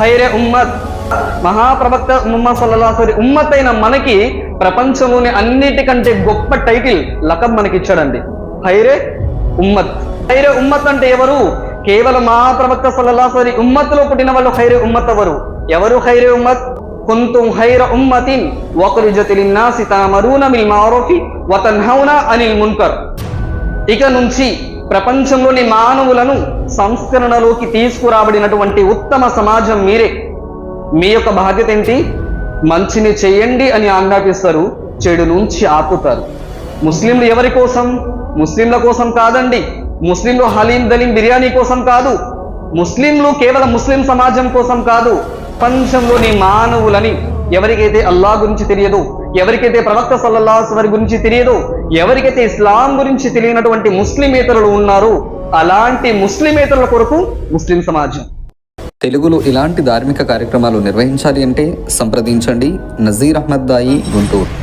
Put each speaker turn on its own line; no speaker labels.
ఖైరే ఉమ్మత్. మహాప్రవక్త ఉమ్మా సల్లాహరి ఉమ్మత్ అయిన మనకి ప్రపంచంలోని అన్నిటికంటే గొప్ప టైటిల్ లకం మనకి ఇచ్చాడండి ఖైరే ఉమ్మత్. ఖైరే ఉమ్మత్ అంటే ఎవరు? కేవలం మహాప్రవక్త సల్లాహరి ఉమ్మత్లో పుట్టిన వాళ్ళు ఖైరే ఉమ్మత్ ఎవరు? ఎవరు ఖైరే ఉమ్మత్? కుంతుం ఖైర ఉమ్మతిన్ వఖరిజత్ లిన్నాసి తఅమరూన మిల్ మారోఫి వ తన్హౌన అనిల్ మున్కర్. ఇక నుంచి ప్రపంచంలోని మానవులను సంస్కరణలోకి తీసుకురాబడినటువంటి ఉత్తమ సమాజం మీరే. మీ యొక్క బాధ్యత ఏంటి? మంచిని చేయండి అని ఆజ్ఞాపిస్తారు చెడు నుంచి ఆపుతారు. ముస్లింలు ఎవరి కోసం? ముస్లింల కోసం కాదండి. ముస్లింలు హలీం దలీం బిర్యానీ కోసం కాదు. ముస్లింలు కేవలం ముస్లిం సమాజం కోసం కాదు. ప్రపంచంలోని మానవులని ఎవరికైతే అల్లా గురించి తెలియదు ఎవరికైతే ప్రవక్త సల్లల్లాహు వారి గురించి తెలియదు ఎవరికైతే ఇస్లాం గురించి తెలియనటువంటి ముస్లిమేతరులు ఉన్నారో అలాంటి ముస్లిమేతరుల కొరకు ముస్లిం సమాజం.
తెలుగులో ఇలాంటి ధార్మిక కార్యక్రమాలు నిర్వహించాలి అంటే సంప్రదించండి. నజీర్ అహ్మద్ దాయి గుంటూరు.